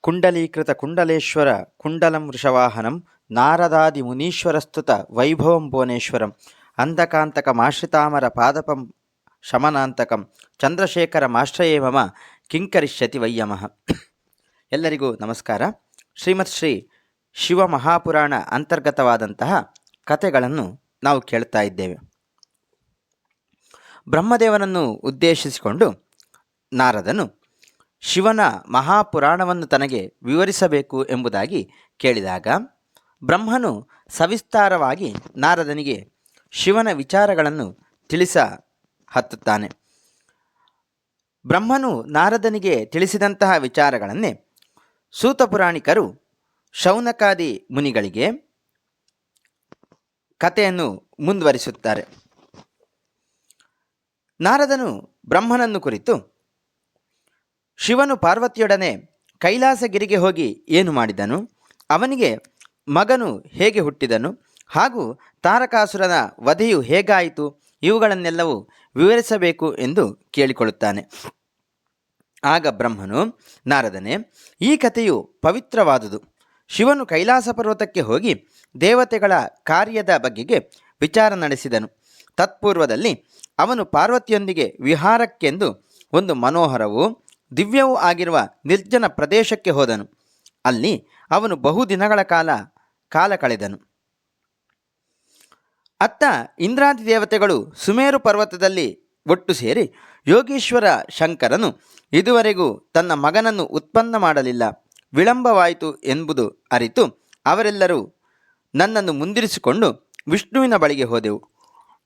ಕುಂಡಲೀಕೃತ ಕುಂಡಲೇಶ್ವರ ಕುಂಡಲಂ ವೃಷವಾಹನಂ ನಾರದಾದಿ ಮುನೀಶ್ವರಸ್ತುತ ವೈಭವಂ ಭುವನೇಶ್ವರಂ ಅಂಧಕಾಂತಕ ಮಾಶ್ರಿತಾಮರ ಪಾದಪಂ ಶಮನಾಂತಕಂ ಚಂದ್ರಶೇಖರ ಮಾಶ್ರಯೇ ಮಮ ಕಿಂಕರಿಷ್ಯತಿ ವೈಯಮಃ ಎಲ್ಲರಿಗೂ ನಮಸ್ಕಾರ. ಶ್ರೀಮತ್ ಶ್ರೀ ಶಿವ ಮಹಾಪುರಾಣ ಅಂತರ್ಗತವಾದಂತಹ ಕಥೆಗಳನ್ನು ನಾವು ಕೇಳ್ತಾ ಇದ್ದೇವೆ. ಬ್ರಹ್ಮದೇವನನ್ನು ಉದ್ದೇಶಿಸಿಕೊಂಡು ನಾರದನು ಶಿವನ ಮಹಾಪುರಾಣವನ್ನು ತನಗೆ ವಿವರಿಸಬೇಕು ಎಂಬುದಾಗಿ ಕೇಳಿದಾಗ, ಬ್ರಹ್ಮನು ಸವಿಸ್ತಾರವಾಗಿ ನಾರದನಿಗೆ ಶಿವನ ವಿಚಾರಗಳನ್ನು ತಿಳಿಸ ಹತ್ತುತ್ತಾನೆ. ಬ್ರಹ್ಮನು ನಾರದನಿಗೆ ತಿಳಿಸಿದಂತಹ ವಿಚಾರಗಳನ್ನೇ ಸೂತಪುರಾಣಿಕರು, ಶೌನಕಾದಿ ಮುನಿಗಳಿಗೆ ಕಥೆಯನ್ನು ಮುಂದುವರಿಸುತ್ತಾರೆ. ನಾರದನು ಬ್ರಹ್ಮನನ್ನು ಕುರಿತು ಶಿವನು ಪಾರ್ವತಿಯೊಡನೆ ಕೈಲಾಸಗಿರಿಗೆ ಹೋಗಿ ಏನು ಮಾಡಿದನು? ಅವನಿಗೆ ಮಗನು ಹೇಗೆ ಹುಟ್ಟಿದನು? ಹಾಗೂ ತಾರಕಾಸುರನ ವಧೆಯು ಹೇಗಾಯಿತು? ಇವುಗಳನ್ನೆಲ್ಲವೂ ವಿವರಿಸಬೇಕು ಎಂದು ಕೇಳಿಕೊಳ್ಳುತ್ತಾನೆ. ಆಗ ಬ್ರಹ್ಮನು, ನಾರದನೆ, ಈ ಕಥೆಯು ಪವಿತ್ರವಾದುದು. ಶಿವನು ಕೈಲಾಸ ಪರ್ವತಕ್ಕೆ ಹೋಗಿ ದೇವತೆಗಳ ಕಾರ್ಯದ ಬಗೆಗೆ ವಿಚಾರ ನಡೆಸಿದನು. ತತ್ಪೂರ್ವದಲ್ಲಿ ಅವನು ಪಾರ್ವತಿಯೊಂದಿಗೆ ವಿಹಾರಕ್ಕೆಂದು ಒಂದು ಮನೋಹರವೂ ದಿವ್ಯವೂ ಆಗಿರುವ ನಿರ್ಜನ ಪ್ರದೇಶಕ್ಕೆ ಹೋದನು. ಅಲ್ಲಿ ಅವನು ಬಹುದಿನಗಳ ಕಾಲ ಕಾಲ ಕಳೆದನು. ಅತ್ತ ಇಂದ್ರಾದಿ ದೇವತೆಗಳು ಸುಮೇರು ಪರ್ವತದಲ್ಲಿ ಒಟ್ಟು ಸೇರಿ ಯೋಗೀಶ್ವರ ಶಂಕರನು ಇದುವರೆಗೂ ತನ್ನ ಮಗನನ್ನು ಉತ್ಪನ್ನ ಮಾಡಲಿಲ್ಲ. ವಿಳಂಬವಾಯಿತು ಎಂಬುದು ಅರಿತು ಅವರೆಲ್ಲರೂ ನನ್ನನ್ನು ಮುಂದಿರಿಸಿಕೊಂಡು ವಿಷ್ಣುವಿನ ಬಳಿಗೆ ಹೋದೆವು.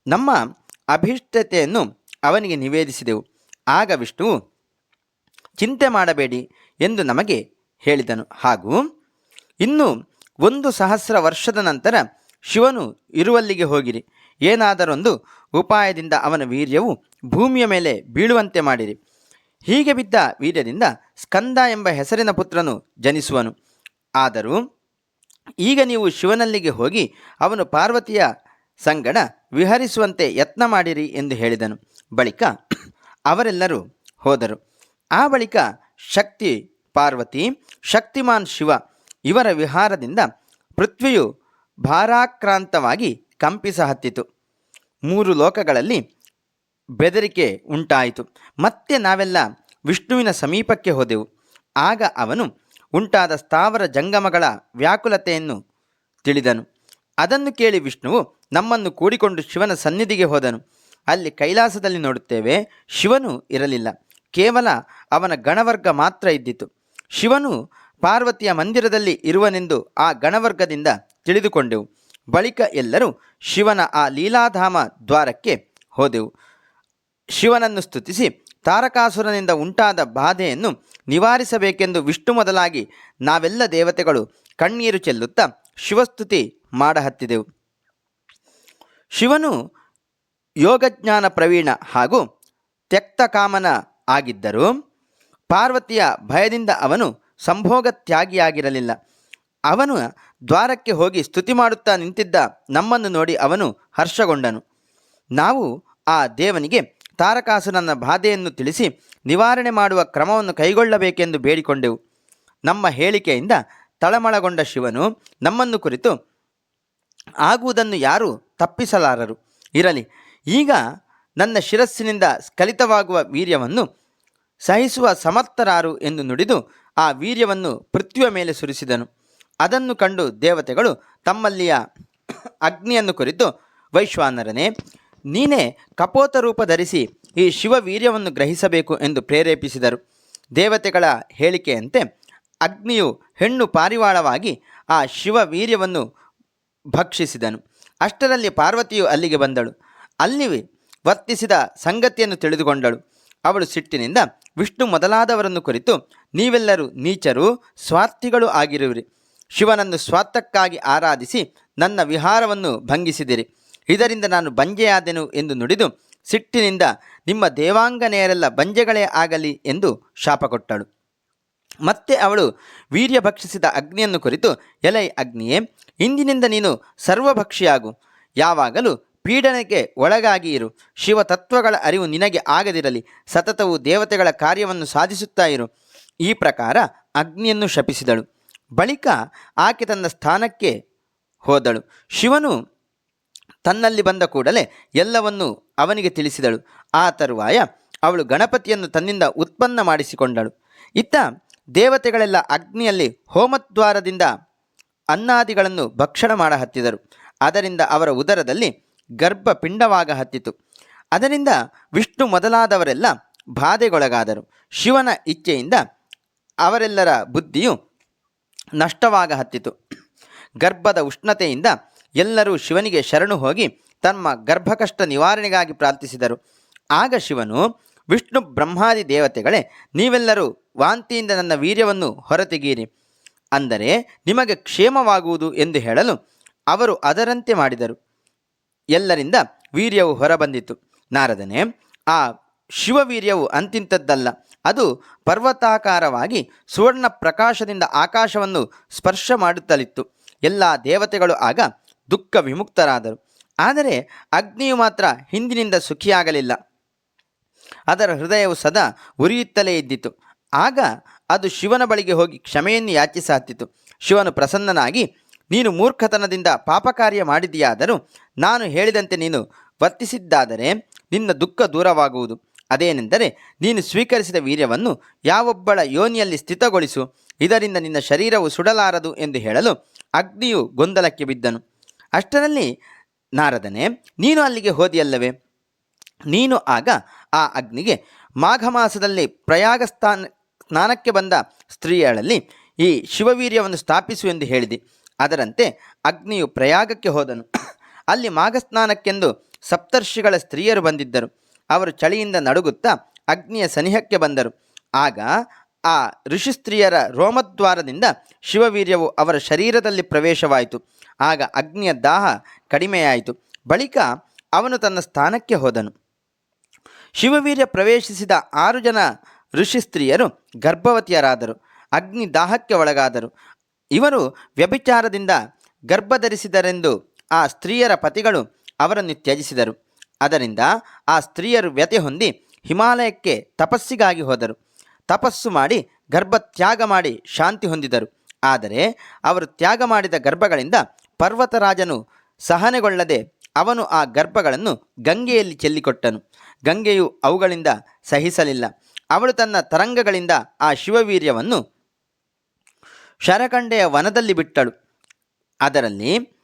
ನಮ್ಮ ಅಭಿಷ್ಟತೆಯನ್ನು ಅವನಿಗೆ ನಿವೇದಿಸಿದೆವು. ಆಗ ವಿಷ್ಣುವು ಚಿಂತೆ ಮಾಡಬೇಡಿ ಎಂದು ನಮಗೆ ಹೇಳಿದನು. ಹಾಗೂ ಇನ್ನು ಒಂದು ಸಹಸ್ರ ವರ್ಷದ ನಂತರ ಶಿವನು ಇರುವಲ್ಲಿಗೆ ಹೋಗಿರಿ. ಏನಾದರೊಂದು ಉಪಾಯದಿಂದ ಅವನ ವೀರ್ಯವು ಭೂಮಿಯ ಮೇಲೆ ಬೀಳುವಂತೆ ಮಾಡಿರಿ. ಹೀಗೆ ಬಿದ್ದ ವೀರ್ಯದಿಂದ ಸ್ಕಂದ ಎಂಬ ಹೆಸರಿನ ಪುತ್ರನು ಜನಿಸುವನು. ಆದರೂ ಈಗ ನೀವು ಶಿವನಲ್ಲಿಗೆ ಹೋಗಿ ಅವನು ಪಾರ್ವತಿಯ ಸಂಗಡ ವಿಹರಿಸುವಂತೆ ಯತ್ನ ಮಾಡಿರಿ ಎಂದು ಹೇಳಿದನು. ಬಳಿಕ ಅವರೆಲ್ಲರೂ ಹೋದರು. ಆ ಬಳಿಕ ಶಕ್ತಿ ಪಾರ್ವತಿ, ಶಕ್ತಿಮಾನ್ ಶಿವ ಇವರ ವಿಹಾರದಿಂದ ಪೃಥ್ವಿಯು ಭಾರಾಕ್ರಾಂತವಾಗಿ ಕಂಪಿಸ ಹತ್ತಿತು. ಮೂರು ಲೋಕಗಳಲ್ಲಿ ಬೆದರಿಕೆ ಉಂಟಾಯಿತು. ಮತ್ತೆ ನಾವೆಲ್ಲ ವಿಷ್ಣುವಿನ ಸಮೀಪಕ್ಕೆ ಹೋದೆವು. ಆಗ ಅವನು ಉಂಟಾದ ಸ್ಥಾವರ ಜಂಗಮಗಳ ವ್ಯಾಕುಲತೆಯನ್ನು ತಿಳಿದನು. ಅದನ್ನು ಕೇಳಿ ವಿಷ್ಣುವು ನಮ್ಮನ್ನು ಕೂಡಿಕೊಂಡು ಶಿವನ ಸನ್ನಿಧಿಗೆ ಹೋದನು. ಅಲ್ಲಿ ಕೈಲಾಸದಲ್ಲಿ ನೋಡುತ್ತೇವೆ ಶಿವನು ಇರಲಿಲ್ಲ. ಕೇವಲ ಅವನ ಗಣವರ್ಗ ಮಾತ್ರ ಇದ್ದಿತು. ಶಿವನು ಪಾರ್ವತಿಯ ಮಂದಿರದಲ್ಲಿ ಇರುವನೆಂದು ಆ ಗಣವರ್ಗದಿಂದ ತಿಳಿದುಕೊಂಡೆವು. ಬಳಿಕ ಎಲ್ಲರೂ ಶಿವನ ಆ ಲೀಲಾಧಾಮ ದ್ವಾರಕ್ಕೆ ಹೋದೆವು. ಶಿವನನ್ನು ಸ್ತುತಿಸಿ ತಾರಕಾಸುರನಿಂದ ಉಂಟಾದ ಬಾಧೆಯನ್ನು ನಿವಾರಿಸಬೇಕೆಂದು ವಿಷ್ಣು ಮೊದಲಾಗಿ ನಾವೆಲ್ಲ ದೇವತೆಗಳು ಕಣ್ಣೀರು ಚೆಲ್ಲುತ್ತಾ ಶಿವಸ್ತುತಿ ಮಾಡಹತ್ತಿದೆವು. ಶಿವನು ಯೋಗಜ್ಞಾನ ಪ್ರವೀಣ ಹಾಗೂ ತ್ಯಕ್ತಕಾಮನ ಆಗಿದ್ದರೂ ಪಾರ್ವತಿಯ ಭಯದಿಂದ ಅವನು ಸಂಭೋಗ ತ್ಯಾಗಿಯಾಗಿರಲಿಲ್ಲ ಅವನು ದ್ವಾರಕ್ಕೆ ಹೋಗಿ ಸ್ತುತಿ ಮಾಡುತ್ತಾ ನಿಂತಿದ್ದ ನಮ್ಮನ್ನು ನೋಡಿ ಅವನು ಹರ್ಷಗೊಂಡನು. ನಾವು ಆ ದೇವನಿಗೆ ತಾರಕಾಸುರನ ಬಾಧೆಯನ್ನು ತಿಳಿಸಿ ನಿವಾರಣೆ ಮಾಡುವ ಕ್ರಮವನ್ನು ಕೈಗೊಳ್ಳಬೇಕೆಂದು ಬೇಡಿಕೊಂಡೆವು. ನಮ್ಮ ಹೇಳಿಕೆಯಿಂದ ತಳಮಳಗೊಂಡ ಶಿವನು ನಮ್ಮನ್ನು ಕುರಿತು, ಆಗುವುದನ್ನು ಯಾರೂ ತಪ್ಪಿಸಲಾರರು. ಇರಲಿ, ಈಗ ನನ್ನ ಶಿರಸ್ಸಿನಿಂದ ಸ್ಖಲಿತವಾಗುವ ವೀರ್ಯವನ್ನು ಸಹಿಸುವ ಸಮರ್ಥರಾರು ಎಂದು ನುಡಿದು ಆ ವೀರ್ಯವನ್ನು ಪೃಥ್ವಿಯ ಮೇಲೆ ಸುರಿಸಿದನು. ಅದನ್ನು ಕಂಡು ದೇವತೆಗಳು ತಮ್ಮಲ್ಲಿಯ ಅಗ್ನಿಯನ್ನು ಕುರಿತು, ವೈಶ್ವಾನರನೇ, ನೀನೇ ಕಪೋತ ರೂಪ ಧರಿಸಿ ಈ ಶಿವವೀರ್ಯವನ್ನು ಗ್ರಹಿಸಬೇಕು ಎಂದು ಪ್ರೇರೇಪಿಸಿದರು. ದೇವತೆಗಳ ಹೇಳಿಕೆಯಂತೆ ಅಗ್ನಿಯು ಹೆಣ್ಣು ಪಾರಿವಾಳವಾಗಿ ಆ ಶಿವವೀರ್ಯವನ್ನು ಭಕ್ಷಿಸಿದನು. ಅಷ್ಟರಲ್ಲಿ ಪಾರ್ವತಿಯು ಅಲ್ಲಿಗೆ ಬಂದಳು. ಅಲ್ಲಿ ವರ್ತಿಸಿದ ಸಂಗತಿಯನ್ನು ತಿಳಿದುಕೊಂಡಳು. ಅವಳು ಸಿಟ್ಟಿನಿಂದ, ವಿಷ್ಣು ಮೊದಲಾದವರನ್ನು ಕುರಿತು ನೀವೆಲ್ಲರೂ ನೀಚರು, ಸ್ವಾರ್ಥಿಗಳು ಆಗಿರುವಿರಿ. ಶಿವನನ್ನು ಸ್ವಾರ್ಥಕ್ಕಾಗಿ ಆರಾಧಿಸಿ ನನ್ನ ವಿಹಾರವನ್ನು ಭಂಗಿಸಿದಿರಿ. ಇದರಿಂದ ನಾನು ಬಂಜೆಯಾದೆನು ಎಂದು ನುಡಿದು ಸಿಟ್ಟಿನಿಂದ, ನಿಮ್ಮ ದೇವಾಂಗನೆಯರೆಲ್ಲ ಬಂಜೆಗಳೇ ಆಗಲಿ ಎಂದು ಶಾಪ ಕೊಟ್ಟಳು. ಮತ್ತೆ ಅವಳು ವೀರ್ಯ ಭಕ್ಷಿಸಿದ ಅಗ್ನಿಯನ್ನು ಕುರಿತು, ಎಲೈ ಅಗ್ನಿಯೇ, ಇಂದಿನಿಂದ ನೀನು ಸರ್ವಭಕ್ಷಿಯಾಗು. ಯಾವಾಗಲೂ ಪೀಡನೆಗೆ ಒಳಗಾಗಿ ಇರು. ಶಿವ ತತ್ವಗಳ ಅರಿವು ನಿನಗೆ ಆಗದಿರಲಿ. ಸತತವು ದೇವತೆಗಳ ಕಾರ್ಯವನ್ನು ಸಾಧಿಸುತ್ತಾ ಇರು. ಈ ಪ್ರಕಾರ ಅಗ್ನಿಯನ್ನು ಶಪಿಸಿದಳು. ಬಳಿಕ ಆಕೆ ತನ್ನ ಸ್ಥಾನಕ್ಕೆ ಹೋದಳು. ಶಿವನು ತನ್ನಲ್ಲಿ ಬಂದ ಕೂಡಲೇ ಎಲ್ಲವನ್ನೂ ಅವನಿಗೆ ತಿಳಿಸಿದಳು. ಆ ತರುವಾಯ ಅವಳು ಗಣಪತಿಯನ್ನು ತನ್ನಿಂದ ಉತ್ಪನ್ನ ಮಾಡಿಸಿಕೊಂಡಳು. ಇತ್ತ ದೇವತೆಗಳೆಲ್ಲ ಅಗ್ನಿಯಲ್ಲಿ ಹೋಮದ್ವಾರದಿಂದ ಅನ್ನಾದಿಗಳನ್ನು ಭಕ್ಷಣ ಮಾಡ ಹತ್ತಿದರು ಅದರಿಂದ ಅವರ ಉದರದಲ್ಲಿ ಗರ್ಭ ಪಿಂಡವಾಗ ಹತ್ತಿತು. ಅದರಿಂದ ವಿಷ್ಣು ಮೊದಲಾದವರೆಲ್ಲ ಬಾಧೆಗೊಳಗಾದರು. ಶಿವನ ಇಚ್ಛೆಯಿಂದ ಅವರೆಲ್ಲರ ಬುದ್ಧಿಯು ನಷ್ಟವಾಗ ಹತ್ತಿತು. ಗರ್ಭದ ಉಷ್ಣತೆಯಿಂದ ಎಲ್ಲರೂ ಶಿವನಿಗೆ ಶರಣು ಹೋಗಿ ತಮ್ಮ ಗರ್ಭಕಷ್ಟ ನಿವಾರಣೆಗಾಗಿ ಪ್ರಾರ್ಥಿಸಿದರು. ಆಗ ಶಿವನು, ವಿಷ್ಣು ಬ್ರಹ್ಮಾದಿ ದೇವತೆಗಳೇ, ನೀವೆಲ್ಲರೂ ವಾಂತಿಯಿಂದ ನನ್ನ ವೀರ್ಯವನ್ನು ಹೊರತೆಗೀರಿ ಅಂದರೆ ನಿಮಗೆ ಕ್ಷೇಮವಾಗುವುದು ಎಂದು ಹೇಳಲು ಅವರು ಅದರಂತೆ ಮಾಡಿದರು. ಎಲ್ಲರಿಂದ ವೀರ್ಯವು ಹೊರಬಂದಿತು. ನಾರದನೇ, ಆ ಶಿವವೀರ್ಯವು ಅಂತಿಂತದ್ದಲ್ಲ ಅದು ಪರ್ವತಾಕಾರವಾಗಿ ಸುವರ್ಣ ಪ್ರಕಾಶದಿಂದ ಆಕಾಶವನ್ನು ಸ್ಪರ್ಶ ಮಾಡುತ್ತಲಿತ್ತು. ಎಲ್ಲ ದೇವತೆಗಳು ಆಗ ದುಃಖ ವಿಮುಕ್ತರಾದರು. ಆದರೆ ಅಗ್ನಿಯು ಮಾತ್ರ ಹಿಂದಿನಿಂದ ಸುಖಿಯಾಗಲಿಲ್ಲ. ಅದರ ಹೃದಯವು ಸದಾ ಉರಿಯುತ್ತಲೇ ಇದ್ದಿತು. ಆಗ ಅದು ಶಿವನ ಬಳಿಗೆ ಹೋಗಿ ಕ್ಷಮೆಯನ್ನು ಯಾಚಿಸ ಹತ್ತಿತು ಶಿವನು ಪ್ರಸನ್ನನಾಗಿ ನೀನು ಮೂರ್ಖತನದಿಂದ ಪಾಪಕಾರ್ಯ ಮಾಡಿದೆಯಾದರೂ ನಾನು ಹೇಳಿದಂತೆ ನೀನು ವರ್ತಿಸಿದ್ದಾದರೆ ನಿನ್ನ ದುಃಖ ದೂರವಾಗುವುದು. ಅದೇನೆಂದರೆ ನೀನು ಸ್ವೀಕರಿಸಿದ ವೀರ್ಯವನ್ನು ಯಾವೊಬ್ಬಳ ಯೋನಿಯಲ್ಲಿ ಸ್ಥಿತಗೊಳಿಸು. ಇದರಿಂದ ನಿನ್ನ ಶರೀರವು ಸುಡಲಾರದು ಎಂದು ಹೇಳಲು ಅಗ್ನಿಯು ಗೊಂದಲಕ್ಕೆ ಬಿದ್ದನು. ಅಷ್ಟರಲ್ಲಿ ನಾರದನೆ, ನೀನು ಅಲ್ಲಿಗೆ ಹೋದಿಯಲ್ಲವೇ? ನೀನು ಆಗ ಆ ಅಗ್ನಿಗೆ ಮಾಘ ಮಾಸದಲ್ಲಿ ಪ್ರಯಾಗ ಸ್ಥಾನ ಸ್ನಾನಕ್ಕೆ ಬಂದ ಸ್ತ್ರೀಯರಲ್ಲಿ ಈ ಶಿವವೀರ್ಯವನ್ನು ಸ್ಥಾಪಿಸು ಎಂದು ಹೇಳಿದೆ. ಅದರಂತೆ ಅಗ್ನಿಯು ಪ್ರಯಾಗಕ್ಕೆ ಹೋದನು. ಅಲ್ಲಿ ಮಾಘಸ್ನಾನಕ್ಕೆಂದು ಸಪ್ತರ್ಷಿಗಳ ಸ್ತ್ರೀಯರು ಬಂದಿದ್ದರು. ಅವರು ಚಳಿಯಿಂದ ನಡುಗುತ್ತಾ ಅಗ್ನಿಯ ಸನಿಹಕ್ಕೆ ಬಂದರು. ಆಗ ಆ ಋಷಿ ಸ್ತ್ರೀಯರ ರೋಮದ್ವಾರದಿಂದ ಶಿವವೀರ್ಯವು ಅವರ ಶರೀರದಲ್ಲಿ ಪ್ರವೇಶವಾಯಿತು. ಆಗ ಅಗ್ನಿಯ ದಾಹ ಕಡಿಮೆಯಾಯಿತು. ಬಳಿಕ ಅವನು ತನ್ನ ಸ್ಥಾನಕ್ಕೆ ಹೋದನು. ಶಿವವೀರ್ಯ ಪ್ರವೇಶಿಸಿದ ಆರು ಜನ ಋಷಿ ಸ್ತ್ರೀಯರು ಗರ್ಭವತಿಯರಾದರು. ಅಗ್ನಿ ದಾಹಕ್ಕೆ ಒಳಗಾದರು. ಇವರು ವ್ಯಭಿಚಾರದಿಂದ ಗರ್ಭಧರಿಸಿದರೆಂದು ಆ ಸ್ತ್ರೀಯರ ಪತಿಗಳು ಅವರನ್ನು ತ್ಯಜಿಸಿದರು. ಅದರಿಂದ ಆ ಸ್ತ್ರೀಯರು ವ್ಯತೆ ಹೊಂದಿ ಹಿಮಾಲಯಕ್ಕೆ ತಪಸ್ಸಿಗಾಗಿ ಹೋದರು. ತಪಸ್ಸು ಮಾಡಿ ಗರ್ಭ ತ್ಯಾಗ ಮಾಡಿ ಶಾಂತಿ ಹೊಂದಿದರು. ಆದರೆ ಅವರು ತ್ಯಾಗ ಮಾಡಿದ ಗರ್ಭಗಳಿಂದ ಪರ್ವತರಾಜನು ಸಹನೆಗೊಳ್ಳದೆ ಅವನು ಆ ಗರ್ಭಗಳನ್ನು ಗಂಗೆಯಲ್ಲಿ ಚೆಲ್ಲಿಕೊಟ್ಟನು. ಗಂಗೆಯು ಅವುಗಳಿಂದ ಸಹಿಸಲಿಲ್ಲ. ಅವಳು ತನ್ನ ತರಂಗಗಳಿಂದ ಆ ಶಿವವೀರ್ಯವನ್ನು ಶರಕಂಡೆಯ ವನದಲ್ಲಿ ಬಿಟ್ಟಳು. ಅದರಲ್ಲಿ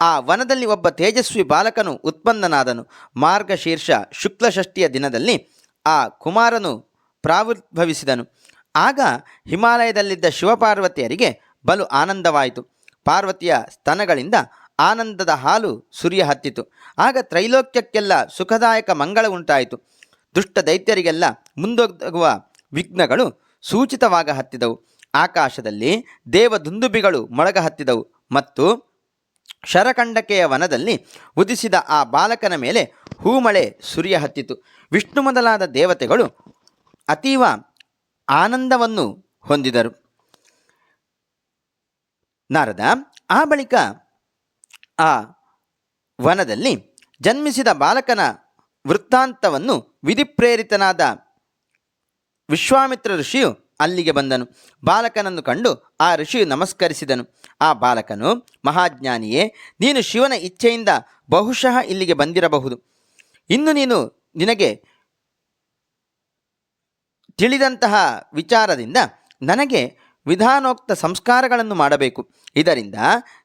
ಆ ವನದಲ್ಲಿ ಒಬ್ಬ ತೇಜಸ್ವಿ ಬಾಲಕನು ಉತ್ಪನ್ನನಾದನು. ಮಾರ್ಗಶೀರ್ಷ ಶುಕ್ಲಷಷ್ಠಿಯ ದಿನದಲ್ಲಿ ಆ ಕುಮಾರನು ಪ್ರಾವಿರ್ಭವಿಸಿದನು ಆಗ ಹಿಮಾಲಯದಲ್ಲಿದ್ದ ಶಿವಪಾರ್ವತಿಯರಿಗೆ ಬಲು ಆನಂದವಾಯಿತು. ಪಾರ್ವತಿಯ ಸ್ತನಗಳಿಂದ ಆನಂದದ ಹಾಲು ಸುರಿಯ ಹತ್ತಿತು. ಆಗ ತ್ರೈಲೋಕ್ಯಕ್ಕೆಲ್ಲ ಸುಖದಾಯಕ ಮಂಗಳ ಉಂಟಾಯಿತು. ದುಷ್ಟ ದೈತ್ಯರಿಗೆಲ್ಲ ಮುಂದೊಗ್ಗುವ ವಿಘ್ನಗಳು ಸೂಚಿತವಾಗ ಹತ್ತಿದವು. ಆಕಾಶದಲ್ಲಿ ದೇವದುಂದುಬಿಗಳು ಮೊಳಗ ಹತ್ತಿದವು ಮತ್ತು ಶರಖಂಡಕೆಯ ವನದಲ್ಲಿ ಉದಿಸಿದ ಆ ಬಾಲಕನ ಮೇಲೆ ಹೂಮಳೆ ಸುರಿಯ ಹತ್ತಿತು ವಿಷ್ಣು ಮೊದಲಾದ ದೇವತೆಗಳು ಅತೀವ ಆನಂದವನ್ನು ಹೊಂದಿದರು. ನಾರದ, ಆ ಬಳಿಕ ಆ ವನದಲ್ಲಿ ಜನ್ಮಿಸಿದ ಬಾಲಕನ ವೃತ್ತಾಂತವನ್ನು ವಿಧಿಪ್ರೇರಿತನಾದ ವಿಶ್ವಾಮಿತ್ರ ಋಷಿಯು ಅಲ್ಲಿಗೆ ಬಂದನು. ಬಾಲಕನನ್ನು ಕಂಡು ಆ ಋಷಿಯು ನಮಸ್ಕರಿಸಿದನು. ಆ ಬಾಲಕನು, ಮಹಾಜ್ಞಾನಿಯೇ, ನೀನು ಶಿವನ ಇಚ್ಛೆಯಿಂದ ಬಹುಶಃ ಇಲ್ಲಿಗೆ ಬಂದಿರಬಹುದು. ಇನ್ನು ನೀನು ನಿನಗೆ ತಿಳಿದಂತಹ ವಿಚಾರದಿಂದ ನನಗೆ ವಿಧಾನೋಕ್ತ ಸಂಸ್ಕಾರಗಳನ್ನು ಮಾಡಬೇಕು. ಇದರಿಂದ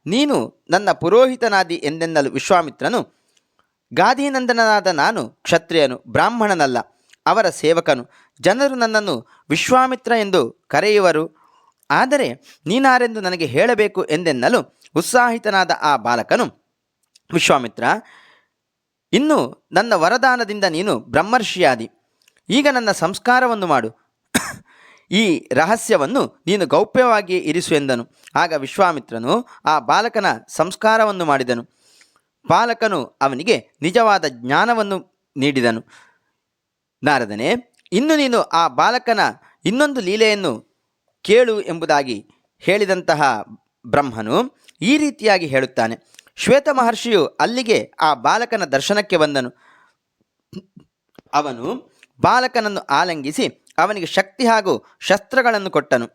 ನೀನು ನನ್ನ ಪುರೋಹಿತನಾದಿ ಎಂದೆನ್ನಲು ವಿಶ್ವಾಮಿತ್ರನು ಗಾಧಿನಂದನಾದ ನಾನು ಕ್ಷತ್ರಿಯನು, ಬ್ರಾಹ್ಮಣನಲ್ಲ, ಅವರ ಸೇವಕನು. ಜನರು ನನ್ನನ್ನು ವಿಶ್ವಾಮಿತ್ರ ಎಂದು ಕರೆಯುವರು. ಆದರೆ ನೀನಾರೆಂದು ನನಗೆ ಹೇಳಬೇಕು ಎಂದೆನ್ನಲು ಉತ್ಸಾಹಿತನಾದ ಆ ಬಾಲಕನು, ವಿಶ್ವಾಮಿತ್ರ, ಇನ್ನು ನನ್ನ ವರದಾನದಿಂದ ನೀನು ಬ್ರಹ್ಮರ್ಷಿಯಾದಿ. ಈಗ ನನ್ನ ಸಂಸ್ಕಾರವನ್ನು ಮಾಡು. ಈ ರಹಸ್ಯವನ್ನು ನೀನು ಗೌಪ್ಯವಾಗಿ ಇರಿಸು ಎಂದನು. ಆಗ ವಿಶ್ವಾಮಿತ್ರನು ಆ ಬಾಲಕನ ಸಂಸ್ಕಾರವನ್ನು ಮಾಡಿದನು. ಬಾಲಕನು ಅವನಿಗೆ ನಿಜವಾದ ಜ್ಞಾನವನ್ನು ನೀಡಿದನು. ನಾರದನೇ ಇನ್ನು ನೀನು ಆ ಬಾಲಕನ ಇನ್ನೊಂದು ಲೀಲೆಯನ್ನು ಕೇಳು ಎಂಬುದಾಗಿ ಹೇಳಿದಂತಹ ಬ್ರಹ್ಮನು ಈ ರೀತಿಯಾಗಿ ಹೇಳುತ್ತಾನೆ. ಶ್ವೇತ ಮಹರ್ಷಿಯು ಅಲ್ಲಿಗೆ ಆ ಬಾಲಕನ ದರ್ಶನಕ್ಕೆ ಬಂದನು. ಅವನು ಬಾಲಕನನ್ನು ಆಲಂಗಿಸಿ ಅವನಿಗೆ ಶಕ್ತಿ ಹಾಗೂ ಶಸ್ತ್ರಗಳನ್ನು ಕೊಟ್ಟನು.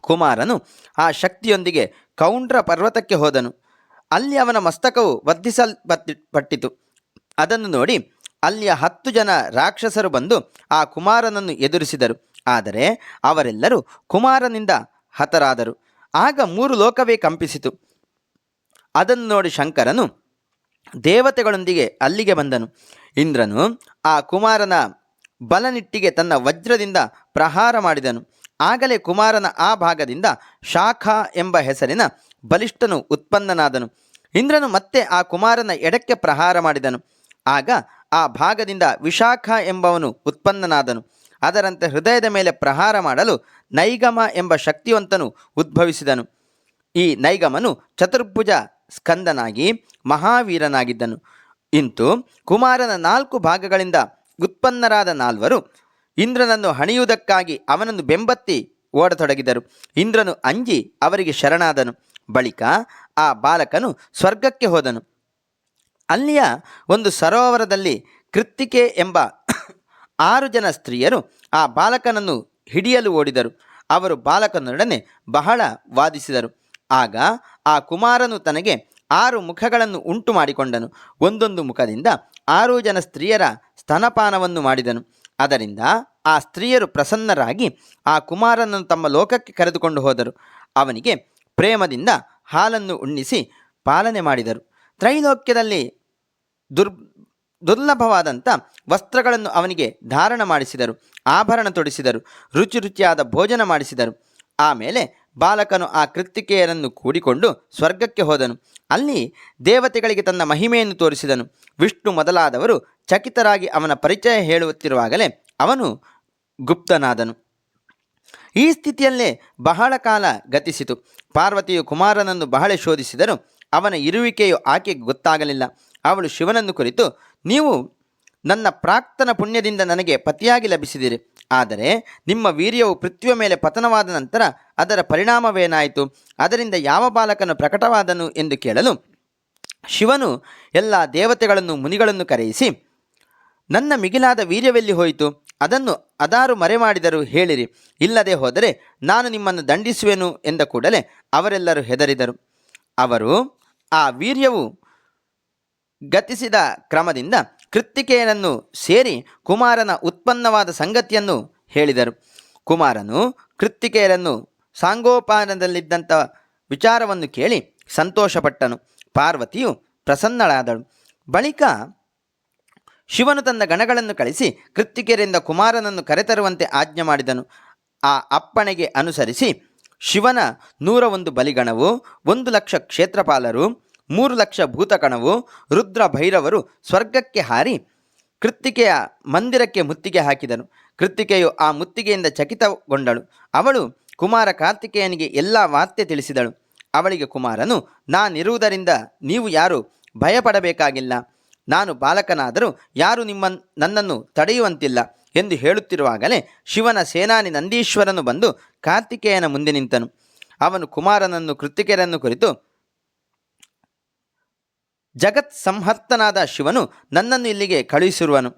ಕುಮಾರನು ಆ ಶಕ್ತಿಯೊಂದಿಗೆ ಕೌಂಡ್ರ ಪರ್ವತಕ್ಕೆ ಹೋದನು. ಅಲ್ಲಿ ಅವನ ಮಸ್ತಕವು ವರ್ಧಿಸಲ್ಪಟ್ಟಿತು ಅದನ್ನು ನೋಡಿ ಅಲ್ಲಿಯ ಹತ್ತು ಜನ ರಾಕ್ಷಸರು ಬಂದು ಆ ಕುಮಾರನನ್ನು ಎದುರಿಸಿದರು. ಆದರೆ ಅವರೆಲ್ಲರೂ ಕುಮಾರನಿಂದ ಹತರಾದರು. ಆಗ ಮೂರು ಲೋಕವೇ ಕಂಪಿಸಿತು. ಅದನ್ನು ನೋಡಿ ಶಂಕರನು ದೇವತೆಗಳೊಂದಿಗೆ ಅಲ್ಲಿಗೆ ಬಂದನು. ಇಂದ್ರನು ಆ ಕುಮಾರನ ಬಲನಿಟ್ಟಿಗೆ ತನ್ನ ವಜ್ರದಿಂದ ಪ್ರಹಾರ ಮಾಡಿದನು. ಆಗಲೇ ಕುಮಾರನ ಆ ಭಾಗದಿಂದ ಶಾಖ ಎಂಬ ಹೆಸರಿನ ಬಲಿಷ್ಠನು ಉತ್ಪನ್ನನಾದನು. ಇಂದ್ರನು ಮತ್ತೆ ಆ ಕುಮಾರನ ಎಡಕ್ಕೆ ಪ್ರಹಾರ ಮಾಡಿದನು. ಆಗ ಆ ಭಾಗದಿಂದ ವಿಶಾಖ ಎಂಬವನು ಉತ್ಪನ್ನನಾದನು. ಅದರಂತೆ ಹೃದಯದ ಮೇಲೆ ಪ್ರಹಾರ ಮಾಡಲು ನೈಗಮ ಎಂಬ ಶಕ್ತಿವಂತನು ಉದ್ಭವಿಸಿದನು. ಈ ನೈಗಮನು ಚತುರ್ಭುಜ ಸ್ಕಂದನಾಗಿ ಮಹಾವೀರನಾಗಿದ್ದನು. ಇಂತು ಕುಮಾರನ ನಾಲ್ಕು ಭಾಗಗಳಿಂದ ಉತ್ಪನ್ನರಾದ ನಾಲ್ವರು ಇಂದ್ರನನ್ನು ಹಣಿಯುವುದಕ್ಕಾಗಿ ಅವನನ್ನು ಬೆಂಬತ್ತಿ ಓಡತೊಡಗಿದರು. ಇಂದ್ರನು ಅಂಜಿ ಅವರಿಗೆ ಶರಣಾದನು. ಬಳಿಕ ಆ ಬಾಲಕನು ಸ್ವರ್ಗಕ್ಕೆ ಹೋದನು. ಅಲ್ಲಿಯ ಒಂದು ಸರೋವರದಲ್ಲಿ ಕೃತ್ತಿಕೆ ಎಂಬ ಆರು ಜನ ಸ್ತ್ರೀಯರು ಆ ಬಾಲಕನನ್ನು ಹಿಡಿಯಲು ಓಡಿದರು. ಅವರು ಬಾಲಕನೊಡನೆ ಬಹಳ ವಾದಿಸಿದರು. ಆಗ ಆ ಕುಮಾರನು ತನಗೆ ಆರು ಮುಖಗಳನ್ನು ಉಂಟು ಮಾಡಿಕೊಂಡನು. ಒಂದೊಂದು ಮುಖದಿಂದ ಆರು ಜನ ಸ್ತ್ರೀಯರ ಸ್ತನಪಾನವನ್ನು ಮಾಡಿದನು. ಅದರಿಂದ ಆ ಸ್ತ್ರೀಯರು ಪ್ರಸನ್ನರಾಗಿ ಆ ಕುಮಾರನನ್ನು ತಮ್ಮ ಲೋಕಕ್ಕೆ ಕರೆದುಕೊಂಡು ಹೋದರು. ಅವನಿಗೆ ಪ್ರೇಮದಿಂದ ಹಾಲನ್ನು ಉಣ್ಣಿಸಿ ಪಾಲನೆ ಮಾಡಿದರು. ತ್ರೈಲೋಕ್ಯದಲ್ಲಿ ದುರ್ ದುರ್ಲಭವಾದಂಥ ವಸ್ತ್ರಗಳನ್ನು ಅವನಿಗೆ ಧಾರಣ ಮಾಡಿಸಿದರು, ಆಭರಣ ತೊಡಿಸಿದರು, ರುಚಿ ರುಚಿಯಾದ ಭೋಜನ ಮಾಡಿಸಿದರು. ಆಮೇಲೆ ಬಾಲಕನು ಆ ಕೃತ್ತಿಕೆಯರನ್ನು ಕೂಡಿಕೊಂಡು ಸ್ವರ್ಗಕ್ಕೆ ಹೋದನು. ಅಲ್ಲಿ ದೇವತೆಗಳಿಗೆ ತನ್ನ ಮಹಿಮೆಯನ್ನು ತೋರಿಸಿದನು. ವಿಷ್ಣು ಮೊದಲಾದವರು ಚಕಿತರಾಗಿ ಅವನ ಪರಿಚಯ ಹೇಳುತ್ತಿರುವಾಗಲೇ ಅವನು ಗುಪ್ತನಾದನು. ಈ ಸ್ಥಿತಿಯಲ್ಲೇ ಬಹಳ ಕಾಲ ಗತಿಸಿತು. ಪಾರ್ವತಿಯು ಕುಮಾರನನ್ನು ಬಹಳ ಶೋಧಿಸಿದರು. ಅವನ ಇರುವಿಕೆಯು ಆಕೆಗೆ ಗೊತ್ತಾಗಲಿಲ್ಲ. ಅವಳು ಶಿವನನ್ನು ಕುರಿತು, ನೀವು ನನ್ನ ಪ್ರಾಕ್ತನ ಪುಣ್ಯದಿಂದ ನನಗೆ ಪತಿಯಾಗಿ ಲಭಿಸಿದಿರಿ. ಆದರೆ ನಿಮ್ಮ ವೀರ್ಯವು ಪೃಥ್ವಿಯ ಮೇಲೆ ಪತನವಾದ ನಂತರ ಅದರ ಪರಿಣಾಮವೇನಾಯಿತು? ಅದರಿಂದ ಯಾವ ಬಾಲಕನು ಪ್ರಕಟವಾದನು ಎಂದು ಕೇಳಲು ಶಿವನು ಎಲ್ಲ ದೇವತೆಗಳನ್ನು, ಮುನಿಗಳನ್ನು ಕರೆಯಿಸಿ, ನನ್ನ ಮಿಗಿಲಾದ ವೀರ್ಯವೆಲ್ಲಿ ಹೋಯಿತು? ಅದನ್ನು ಅದಾರು ಮರೆಮಾಡಿದರು ಹೇಳಿರಿ. ಇಲ್ಲದೆ ಹೋದರೆ ನಾನು ನಿಮ್ಮನ್ನು ದಂಡಿಸುವೆನು ಎಂದ ಕೂಡಲೇ ಅವರೆಲ್ಲರೂ ಹೆದರಿದರು. ಅವರು ಆ ವೀರ್ಯವು ಗತಿಸಿದ ಕ್ರಮದಿಂದ ಕೃತ್ತಿಕೆಯನನ್ನು ಸೇರಿ ಕುಮಾರನ ಉತ್ಪನ್ನವಾದ ಸಂಗತಿಯನ್ನು ಹೇಳಿದರು. ಕುಮಾರನು ಕೃತ್ತಿಕೆಯರನ್ನು ಸಾಂಗೋಪಾನದಲ್ಲಿದ್ದಂಥ ವಿಚಾರವನ್ನು ಕೇಳಿ ಸಂತೋಷಪಟ್ಟನು. ಪಾರ್ವತಿಯು ಪ್ರಸನ್ನಳಾದಳು. ಬಳಿಕ ಶಿವನು ತನ್ನ ಗಣಗಳನ್ನು ಕಳಿಸಿ ಕೃತ್ತಿಕೆಯರಿಂದ ಕುಮಾರನನ್ನು ಕರೆತರುವಂತೆ ಆಜ್ಞೆ ಮಾಡಿದನು. ಆ ಅಪ್ಪಣೆಗೆ ಅನುಸರಿಸಿ ಶಿವನ ನೂರ ಒಂದು ಬಲಿಗಣವು ಒಂದು ಲಕ್ಷ ಕ್ಷೇತ್ರಪಾಲರು ಮೂರು ಲಕ್ಷ ಭೂತಕಣವು ರುದ್ರ ಭೈರವರು ಸ್ವರ್ಗಕ್ಕೆ ಹಾರಿ ಕೃತ್ತಿಕೆಯ ಮಂದಿರಕ್ಕೆ ಮುತ್ತಿಗೆ ಹಾಕಿದನು. ಕೃತ್ತಿಕೆಯು ಆ ಮುತ್ತಿಗೆಯಿಂದ ಚಕಿತಗೊಂಡಳು. ಅವಳು ಕುಮಾರ ಕಾರ್ತಿಕೇಯನಿಗೆ ಎಲ್ಲ ವಾರ್ತೆ ತಿಳಿಸಿದಳು. ಅವಳಿಗೆ ಕುಮಾರನು, ನಾನಿರುವುದರಿಂದ ನೀವು ಯಾರು? ಭಯಪಡಬೇಕಾಗಿಲ್ಲ. ನಾನು ಬಾಲಕನಾದರೂ ಯಾರು ನಿಮ್ಮ ನನ್ನನ್ನು ತಡೆಯುವಂತಿಲ್ಲ ಎಂದು ಹೇಳುತ್ತಿರುವಾಗಲೇ ಶಿವನ ಸೇನಾನಿ ನಂದೀಶ್ವರನು ಬಂದು ಕಾರ್ತಿಕೇಯನ ಮುಂದೆ ನಿಂತನು. ಅವನು ಕುಮಾರನನ್ನು ಕೃತಿಕೆಯರನ್ನು ಕುರಿತು ಜಗತ್ ಸಂಹರ್ತನಾದ ಶಿವನು ನನ್ನನ್ನು ಇಲ್ಲಿಗೆ ಕಳುಹಿಸಿರುವನು.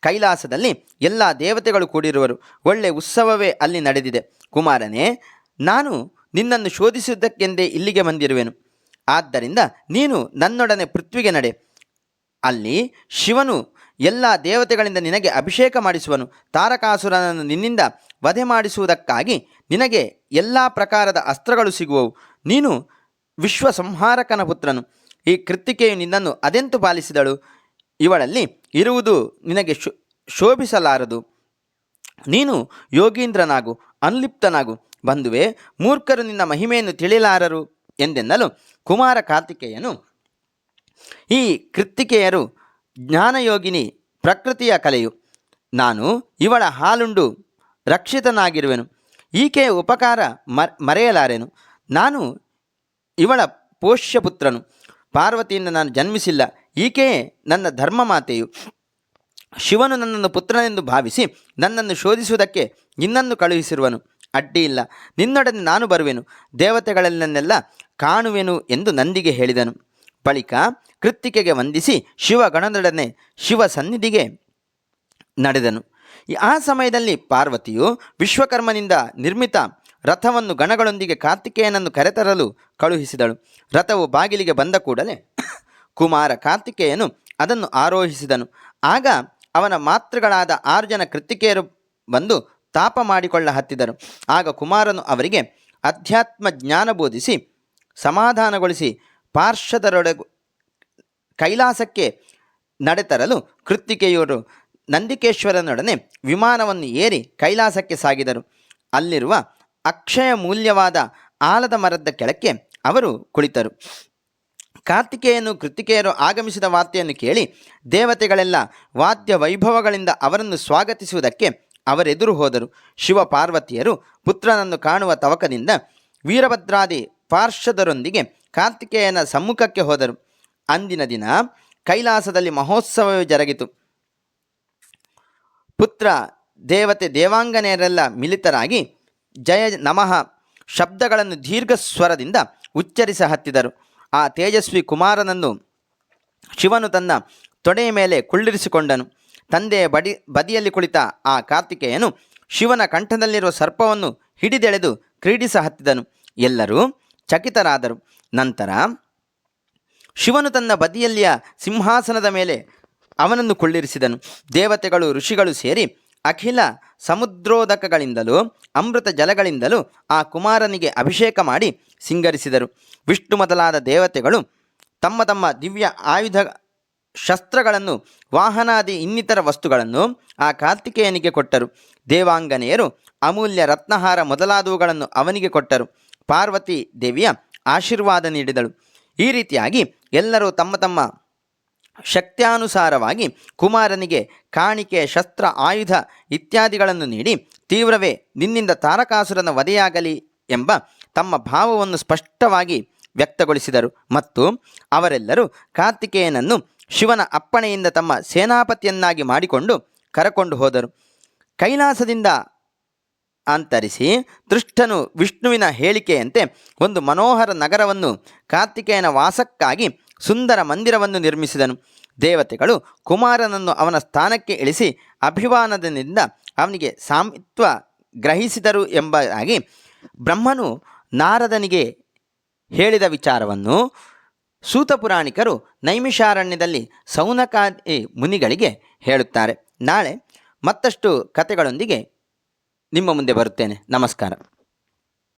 ಕೈಲಾಸದಲ್ಲಿ ಎಲ್ಲ ದೇವತೆಗಳು ಕೂಡಿರುವರು. ಒಳ್ಳೆ ಉತ್ಸವವೇ ಅಲ್ಲಿ ನಡೆದಿದೆ. ಕುಮಾರನೇ, ನಾನು ನಿನ್ನನ್ನು ಶೋಧಿಸುವುದಕ್ಕೆಂದೇ ಇಲ್ಲಿಗೆ ಬಂದಿರುವೆನು. ಆದ್ದರಿಂದ ನೀನು ನನ್ನೊಡನೆ ಪೃಥ್ವಿಗೆ ನಡೆ. ಅಲ್ಲಿ ಶಿವನು ಎಲ್ಲ ದೇವತೆಗಳಿಂದ ನಿನಗೆ ಅಭಿಷೇಕ ಮಾಡಿಸುವನು. ತಾರಕಾಸುರನನ್ನು ನಿನ್ನಿಂದ ವಧೆ ಮಾಡಿಸುವುದಕ್ಕಾಗಿ ನಿನಗೆ ಎಲ್ಲ ಪ್ರಕಾರದ ಅಸ್ತ್ರಗಳು ಸಿಗುವವು. ನೀನು ವಿಶ್ವ ಸಂಹಾರಕನ ಪುತ್ರನು. ಈ ಕೃತ್ತಿಕೆಯು ನಿನ್ನನ್ನು ಅದೆಂತು ಪಾಲಿಸಿದಳು? ಇವಳಲ್ಲಿ ಇರುವುದು ನಿನಗೆ ಶೋಭಿಸಲಾರದು. ನೀನು ಯೋಗೀಂದ್ರನಾಗು, ಅನ್ಲಿಪ್ತನಾಗು. ಬಂಧುವೆ ಮೂರ್ಖರು ನಿನ್ನ ಮಹಿಮೆಯನ್ನು ತಿಳಿಲಾರರು ಎಂದೆನ್ನಲು ಕುಮಾರ ಕಾರ್ತಿಕೇಯನು ಈ ಕೃತ್ತಿಕೆಯರು ಜ್ಞಾನಯೋಗಿನಿ ಪ್ರಕೃತಿಯ ಕಲೆಯು. ನಾನು ಇವಳ ಹಾಲುಂಡು ರಕ್ಷಿತನಾಗಿರುವೆನು. ಈಕೆಯ ಉಪಕಾರ ಮರೆಯಲಾರೆನು. ನಾನು ಇವಳ ಪೋಷ್ಯಪುತ್ರನು. ಪಾರ್ವತಿಯಿಂದ ನಾನು ಜನ್ಮಿಸಿಲ್ಲ. ಈಕೆಯೇ ನನ್ನ ಧರ್ಮ ಮಾತೆಯು. ಶಿವನು ನನ್ನನ್ನು ಪುತ್ರನೆಂದು ಭಾವಿಸಿ ನನ್ನನ್ನು ಶೋಧಿಸುವುದಕ್ಕೆ ನಿನ್ನನ್ನು ಕಳುಹಿಸಿರುವನು. ಅಡ್ಡಿ ಇಲ್ಲ. ನಿನ್ನೊಡನೆ ನಾನು ಬರುವೆನು. ದೇವತೆಗಳಲ್ಲನ್ನೆಲ್ಲ ಕಾಣುವೆನು ಎಂದು ನಂದಿಗೆ ಹೇಳಿದನು. ಬಳಿಕ ಕೃತ್ತಿಕೆಗೆ ವಂದಿಸಿ ಶಿವಗಣದೊಡನೆ ಶಿವ ಸನ್ನಿಧಿಗೆ ನಡೆದನು. ಆ ಸಮಯದಲ್ಲಿ ಪಾರ್ವತಿಯು ವಿಶ್ವಕರ್ಮನಿಂದ ನಿರ್ಮಿತ ರಥವನ್ನು ಗಣಗಳೊಂದಿಗೆ ಕಾರ್ತಿಕೇಯನನ್ನು ಕರೆತರಲು ಕಳುಹಿಸಿದಳು. ರಥವು ಬಾಗಿಲಿಗೆ ಬಂದ ಕೂಡಲೇ ಕುಮಾರ ಕಾರ್ತಿಕೇಯನು ಅದನ್ನು ಆರೋಹಿಸಿದನು. ಆಗ ಅವನ ಮಾತೃಗಳಾದ ಆರು ಜನ ಕೃತಿಕೆಯರು ಬಂದು ತಾಪ ಮಾಡಿಕೊಳ್ಳ ಹತ್ತಿದರು. ಆಗ ಕುಮಾರನು ಅವರಿಗೆ ಅಧ್ಯಾತ್ಮ ಜ್ಞಾನ ಬೋಧಿಸಿ, ಸಮಾಧಾನಗೊಳಿಸಿ ಪಾರ್ಶ್ವದರೊಡೆ ಕೈಲಾಸಕ್ಕೆ ನಡೆತರಲು ಕೃತ್ತಿಕೆಯವರು ನಂದಿಕೇಶ್ವರನೊಡನೆ ವಿಮಾನವನ್ನು ಏರಿ ಕೈಲಾಸಕ್ಕೆ ಸಾಗಿದರು. ಅಲ್ಲಿರುವ ಅಕ್ಷಯ ಮೂಲ್ಯವಾದ ಆಲದ ಮರದ ಕೆಳಕ್ಕೆ ಅವರು ಕುಳಿತರು. ಕಾರ್ತಿಕೇಯನು ಕೃತಿಕೆಯರು ಆಗಮಿಸಿದ ವಾರ್ತೆಯನ್ನು ಕೇಳಿ ದೇವತೆಗಳೆಲ್ಲ ವಾದ್ಯ ವೈಭವಗಳಿಂದ ಅವರನ್ನು ಸ್ವಾಗತಿಸುವುದಕ್ಕೆ ಅವರೆದುರು ಹೋದರು. ಶಿವ ಪಾರ್ವತಿಯರು ಪುತ್ರನನ್ನು ಕಾಣುವ ತವಕದಿಂದ ವೀರಭದ್ರಾದಿ ಪಾರ್ಶ್ವದರೊಂದಿಗೆ ಕಾರ್ತಿಕೇಯನ ಸಮ್ಮುಖಕ್ಕೆ ಹೋದರು. ಅಂದಿನ ದಿನ ಕೈಲಾಸದಲ್ಲಿ ಮಹೋತ್ಸವವೇ ಜರುಗಿತು. ಪುತ್ರ ದೇವತೆ ದೇವಾಂಗನೆಯರೆಲ್ಲ ಮಿಲಿತರಾಗಿ ಜಯ ನಮಃ ಶಬ್ದಗಳನ್ನು ದೀರ್ಘ ಸ್ವರದಿಂದ ಉಚ್ಚರಿಸ ಹತ್ತಿದರು. ಆ ತೇಜಸ್ವಿ ಕುಮಾರನನ್ನು ಶಿವನು ತನ್ನ ತೊಡೆಯ ಮೇಲೆ ಕುಳ್ಳಿರಿಸಿಕೊಂಡನು. ತಂದೆಯ ಬಡಿ ಬದಿಯಲ್ಲಿ ಕುಳಿತ ಆ ಕಾರ್ತಿಕೇಯನು ಶಿವನ ಕಂಠದಲ್ಲಿರುವ ಸರ್ಪವನ್ನು ಹಿಡಿದೆಳೆದು ಕ್ರೀಡಿಸ ಹತ್ತಿದನು. ಎಲ್ಲರೂ ಚಕಿತರಾದರು. ನಂತರ ಶಿವನು ತನ್ನ ಬದಿಯಲ್ಲಿಯ ಸಿಂಹಾಸನದ ಮೇಲೆ ಅವನನ್ನು ಕುಳ್ಳಿರಿಸಿದನು. ದೇವತೆಗಳು, ಋಷಿಗಳು ಸೇರಿ ಅಖಿಲ ಸಮುದ್ರೋದಕಗಳಿಂದಲೂ, ಅಮೃತ ಜಲಗಳಿಂದಲೂ ಆ ಕುಮಾರನಿಗೆ ಅಭಿಷೇಕ ಮಾಡಿ ಸಿಂಗರಿಸಿದರು. ವಿಷ್ಣು ಮೊದಲಾದ ದೇವತೆಗಳು ತಮ್ಮ ತಮ್ಮ ದಿವ್ಯ ಆಯುಧ ಶಸ್ತ್ರಗಳನ್ನು, ವಾಹನಾದಿ ಇನ್ನಿತರ ವಸ್ತುಗಳನ್ನು ಆ ಕಾರ್ತಿಕೇಯನಿಗೆ ಕೊಟ್ಟರು. ದೇವಾಂಗನೆಯರು ಅಮೂಲ್ಯ ರತ್ನಹಾರ ಮೊದಲಾದವುಗಳನ್ನು ಅವನಿಗೆ ಕೊಟ್ಟರು. ಪಾರ್ವತಿ ದೇವಿಯ ಆಶೀರ್ವಾದ ನೀಡಿದಳು. ಈ ರೀತಿಯಾಗಿ ಎಲ್ಲರೂ ತಮ್ಮ ತಮ್ಮ ಶಕ್ತ್ಯಾನುಸಾರವಾಗಿ ಕುಮಾರನಿಗೆ ಕಾಣಿಕೆ, ಶಸ್ತ್ರ, ಆಯುಧ ಇತ್ಯಾದಿಗಳನ್ನು ನೀಡಿ ತೀವ್ರವೇ ನಿನ್ನಿಂದ ತಾರಕಾಸುರನ ವಧೆಯಾಗಲಿ ಎಂಬ ತಮ್ಮ ಭಾವವನ್ನು ಸ್ಪಷ್ಟವಾಗಿ ವ್ಯಕ್ತಗೊಳಿಸಿದರು. ಮತ್ತು ಅವರೆಲ್ಲರೂ ಕಾರ್ತಿಕೇಯನನ್ನು ಶಿವನ ಅಪ್ಪಣೆಯಿಂದ ತಮ್ಮ ಸೇನಾಪತಿಯನ್ನಾಗಿ ಮಾಡಿಕೊಂಡು ಕರಕೊಂಡು ಹೋದರು. ಕೈಲಾಸದಿಂದ ಅಂತರಿಸಿ ದೃಷ್ಟನು ವಿಷ್ಣುವಿನ ಹೇಳಿಕೆಯಂತೆ ಒಂದು ಮನೋಹರ ನಗರವನ್ನು ಕಾರ್ತಿಕೇಯನ ವಾಸಕ್ಕಾಗಿ ಸುಂದರ ಮಂದಿರವನ್ನು ನಿರ್ಮಿಸಿದನು. ದೇವತೆಗಳು ಕುಮಾರನನ್ನು ಅವನ ಸ್ಥಾನಕ್ಕೆ ಇಳಿಸಿ ಅಭಿಮಾನದಿಂದ ಅವನಿಗೆ ಸಾಮಿತ್ವ ಗ್ರಹಿಸಿದರು ಎಂಬುದಾಗಿ ಬ್ರಹ್ಮನು ನಾರದನಿಗೆ ಹೇಳಿದ ವಿಚಾರವನ್ನು ಸೂತ ಪುರಾಣಿಕರು ನೈಮಿಷಾರಣ್ಯದಲ್ಲಿ ಸೌನಕಾದಿ ಮುನಿಗಳಿಗೆ ಹೇಳುತ್ತಾರೆ. ನಾಳೆ ಮತ್ತಷ್ಟು ಕಥೆಗಳೊಂದಿಗೆ ನಿಮ್ಮ ಮುಂದೆ ಬರುತ್ತೇನೆ. ನಮಸ್ಕಾರ.